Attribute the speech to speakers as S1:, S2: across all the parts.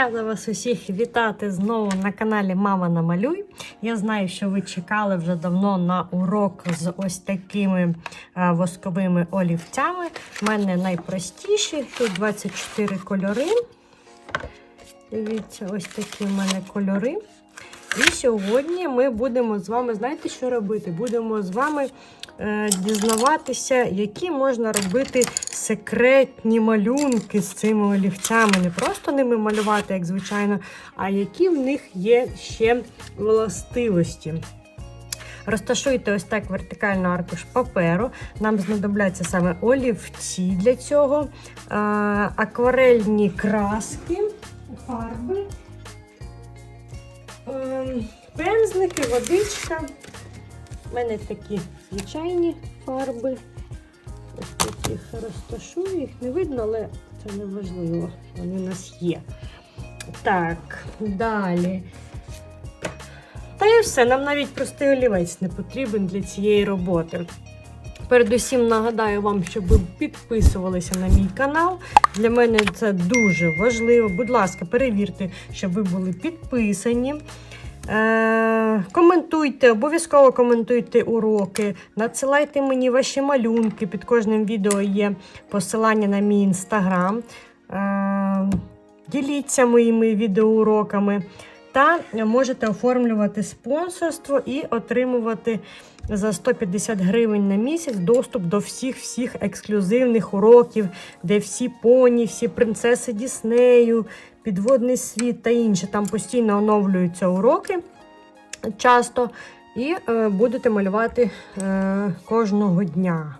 S1: Рада вас усіх вітати знову на каналі Мама Намалюй. Я знаю, що ви чекали вже давно на урок з ось такими е, восковими олівцями. У мене найпростіші, тут 24 кольори. Дивіться, ось такі в мене кольори. І сьогодні ми будемо з вами, знаєте, що робити? Будемо з вами дізнаватися, які можна робити секретні малюнки з цими олівцями. Не просто ними малювати, як звичайно, а які в них є ще властивості. Розташуйте ось так вертикально аркуш паперу. Нам знадобляться саме олівці для цього, е, акварельні краски, фарби, е, пензлики, водичка. У мене такі звичайні фарби. Ось тут їх розташую, їх не видно, але це не важливо. Вони у нас є. Так, далі. Та і все, нам навіть простий олівець не потрібен для цієї роботи. Передусім нагадаю вам, щоб ви підписувалися на мій канал. Для мене це дуже важливо. Будь ласка, перевірте, щоб ви були підписані. Е, коментуйте, обов'язково коментуйте уроки, надсилайте мені ваші малюнки. Під кожним відео є посилання на мій інстаграм. Е, діліться моїми відеоуроками. Та можете оформлювати спонсорство і отримувати за 150 гривень на місяць доступ до всіх всіх ексклюзивних уроків, де всі поні, всі принцеси Діснею, підводний світ та інше. Там постійно оновлюються уроки часто, і е, будете малювати е, кожного дня.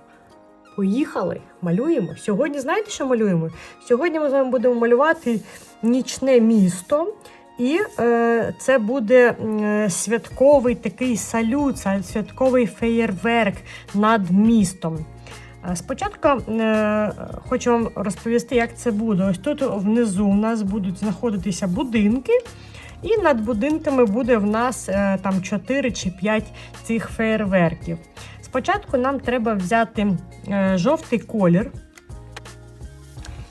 S1: Поїхали, малюємо. Сьогодні знаєте, що малюємо? Сьогодні ми з вами будемо малювати нічне місто. І е, це буде е, святковий такий салют, святковий феєрверк над містом. Е, Спочатку е, хочу вам розповісти, як це буде. Ось тут внизу у нас будуть знаходитися будинки, і над будинками буде в нас е, там 4 чи 5 цих феєрверків. Спочатку нам треба взяти жовтий колір.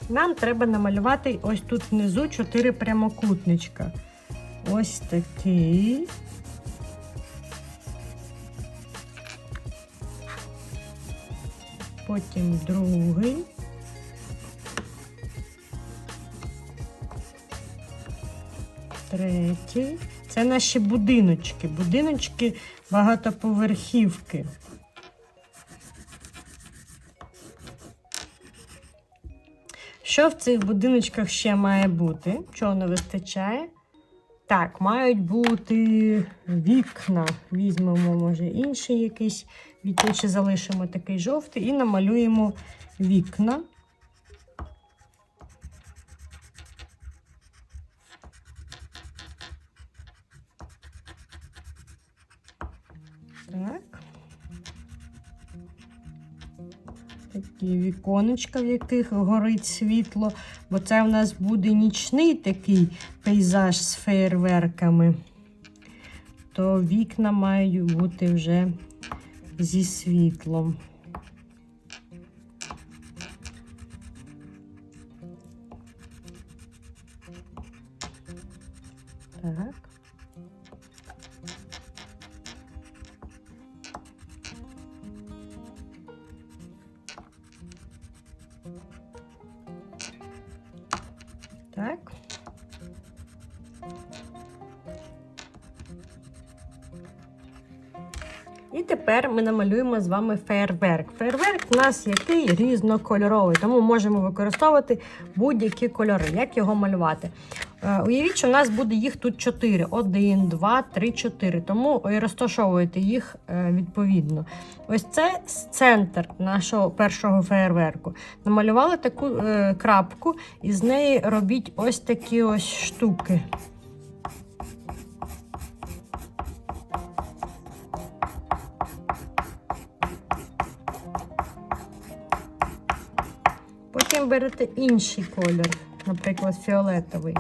S1: Нам треба намалювати ось тут внизу 4 прямокутничка. Ось такий. Потім другий. Третій. Це наші будиночки. Будиночки багатоповерхівки. Що в цих будиночках ще має бути? Чого не вистачає? Так, мають бути вікна. Візьмемо, може, інший якийсь чи залишимо такий жовтий і намалюємо вікна. Так. Такі віконечка, в яких горить світло, бо це в нас буде нічний такий пейзаж з феєрверками, то вікна мають бути вже зі світлом. Так. Тепер ми намалюємо з вами фейерверк. Фейерверк у нас який різнокольоровий, тому можемо використовувати будь-які кольори. Як його малювати? Е, Уявіть, що у нас буде їх тут 4. 1, 2, 3, 4. Тому і розташовуйте їх е, відповідно. Ось це центр нашого першого фейерверку. Намалювали таку е, крапку, і з неї робіть ось такі ось штуки. Потім берете інший колір, наприклад, фіолетовий,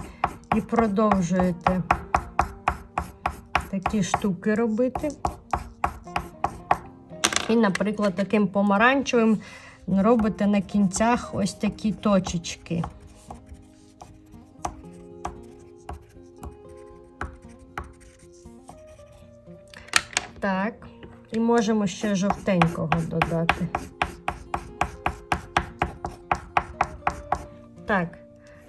S1: і продовжуєте такі штуки робити. І, наприклад, таким помаранчевим робите на кінцях ось такі точечки. Так, і можемо ще жовтенького додати. Так.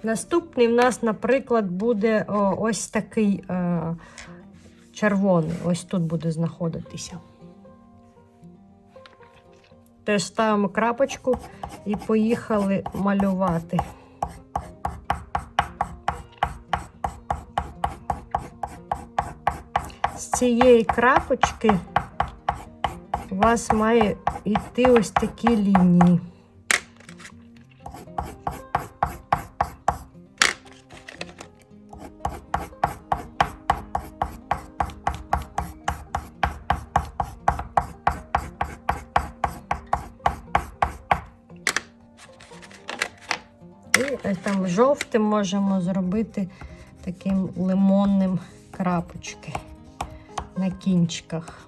S1: Наступний в нас, наприклад, буде о, ось такий е, червоний. Ось тут буде знаходитися. Теж ставимо крапочку і поїхали малювати. З цієї крапочки у вас має йти ось такі лінії. Там жовтим можемо зробити таким лимонним крапочки на кінчиках.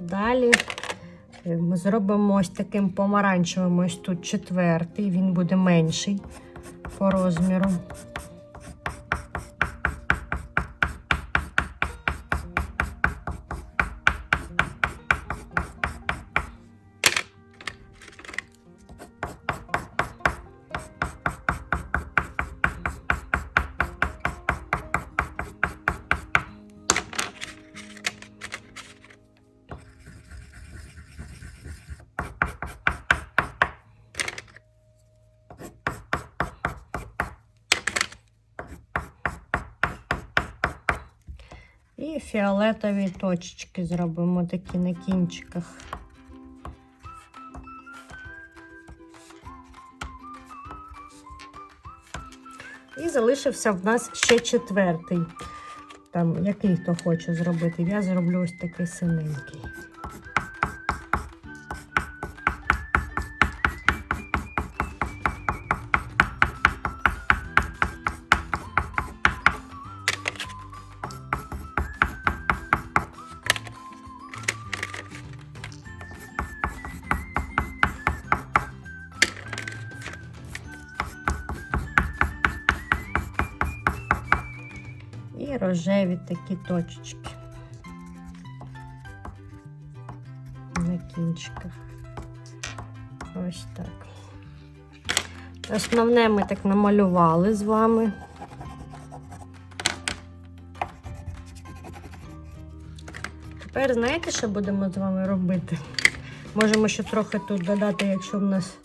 S1: Далі е, ми зробимо ось таким помаранчевим, ось тут четвертий, він буде менший по розміру. І фіолетові точечки зробимо такі на кінчиках. І залишився в нас ще четвертий. Там, який хто хоче зробити. Я зроблю ось такий синенький. І рожеві такі точечки на кінчиках. Ось так. Основне ми так намалювали з вами. Тепер знаєте, що будемо з вами робити? Можемо ще трохи тут додати, якщо в нас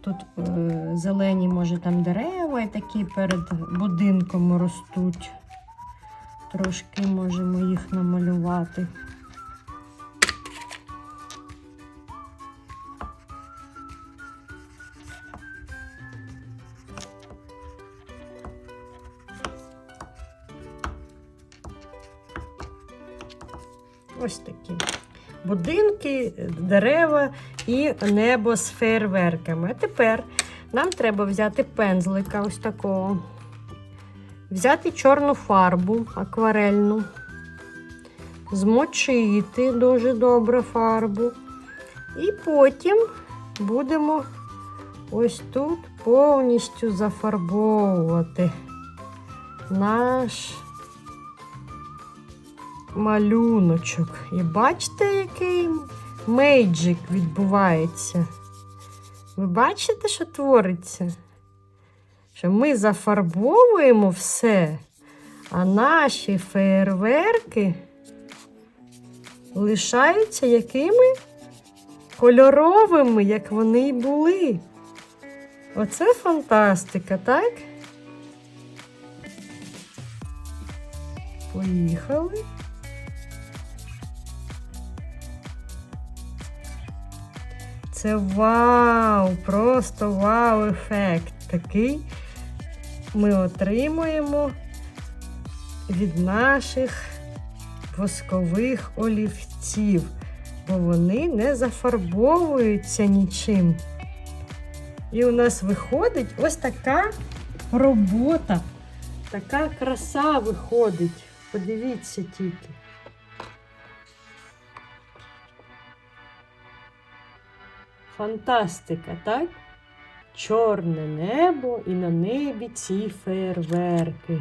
S1: тут е, зелені, може там дерева і такі перед будинком ростуть. Трошки можемо їх намалювати. Ось такі будинки, дерева і небо з фейерверками. А тепер нам треба взяти пензлика ось такого взяти чорну фарбу акварельну, змочити дуже добре фарбу. І потім будемо ось тут повністю зафарбовувати наш малюночок. І бачите, який мейджик відбувається? Ви бачите, що твориться? Що ми зафарбовуємо все, а наші феєрверки лишаються якими кольоровими, як вони й були. Оце фантастика, так? Поїхали. Це вау! Просто вау-ефект такий ми отримуємо від наших воскових олівців, бо вони не зафарбовуються нічим. І у нас виходить ось така робота, така краса виходить. Подивіться тільки. Фантастика, так? Чорне небо і на небі ці фейерверки.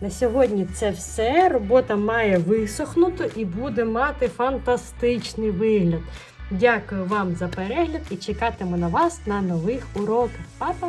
S1: На сьогодні це все. Робота має висохнути і буде мати фантастичний вигляд. Дякую вам за перегляд і чекатиму на вас на нових уроках. Па-па!